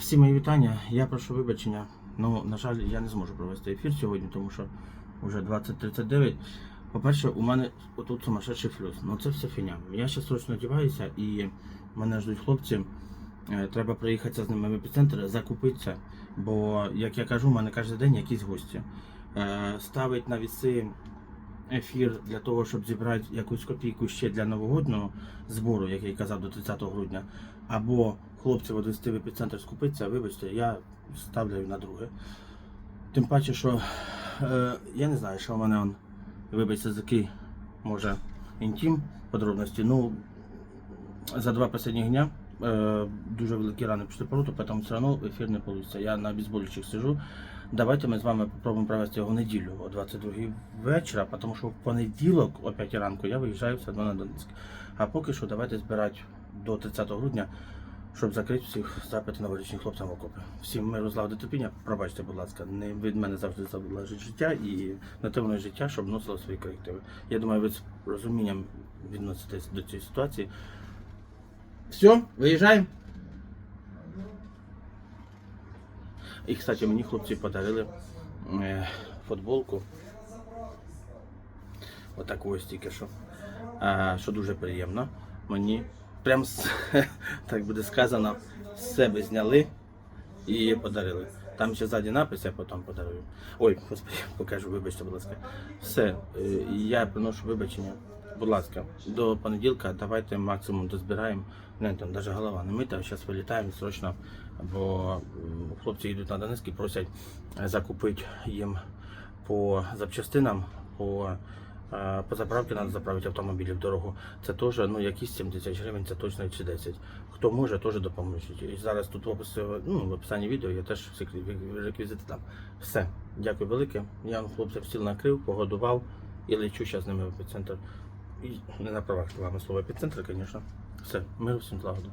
Всі мої вітання. Я прошу вибачення. Ну, на жаль, я не зможу провести ефір сьогодні, тому що вже 20.39. По-перше, у мене отут сумасшедший флюс. Ну це все фіня. Я ще срочно одягаюся і мене ждуть хлопці. Е, Треба приїхати з ними в епіцентр, закупитися. Бо, як я кажу, у мене кожен день якісь гості. Е, Ставить на віси ефір для того, щоб зібрати якусь копійку ще для новогоднього збору, який казав до 30 грудня. Або хлопців відвести в епіцентр скупитися, вибачте, я ставлю на друге. Тим паче, що е, я не знаю, що в мене он, вибачте, за який, може, інтим подробності. Ну, за два останні дня дуже великі рани після пороту, тому все одно ефір не вийде. Я на обезболюючих сижу. Давайте ми з вами попробуємо провести його неділю о 22 вечора, тому що в понеділок о 5 ранку я виїжджаю все одно на Донецьк. А поки що давайте збирати до 30 грудня, щоб закрити всіх запити новорічних хлопцям в окопи. Всім миру злагоди терпіння, пробачте, будь ласка, не від мене завжди залежить життя і на те воно й життя, щоб носило свої корективи. Я думаю, ви з розумінням відноситесь до цієї ситуації. Все, виїжджаємо. І, кстати, мені хлопці подарили е, футболку. Отаку ось тільки що. Що дуже приємно. Мені прям так буде сказано, з себе зняли і подарили. Там ще ззаді напис, я потім подарую. Ой, господи, покажу, вибачте, будь ласка. Все, е, я приношу вибачення. Будь ласка, до понеділка давайте максимум дозбираємо. Не, там навіть голова не мита, зараз вилітаємо срочно, бо хлопці йдуть на Донецьк і просять е, закупити їм по запчастинам, по, е, по заправці треба заправити автомобілі в дорогу. Це теж ну, якісь 70 гривень, це точно чи 10. Хто може, теж допоможуть. І зараз тут в описі, ну, в описанні відео я теж всі реквізити там. Все. Дякую велике. Я хлопців стіл накрив, погодував і лечу зараз з ними в епіцентр. І не на правах вами слово епіцентр, звісно. Все, миру всім злагоду.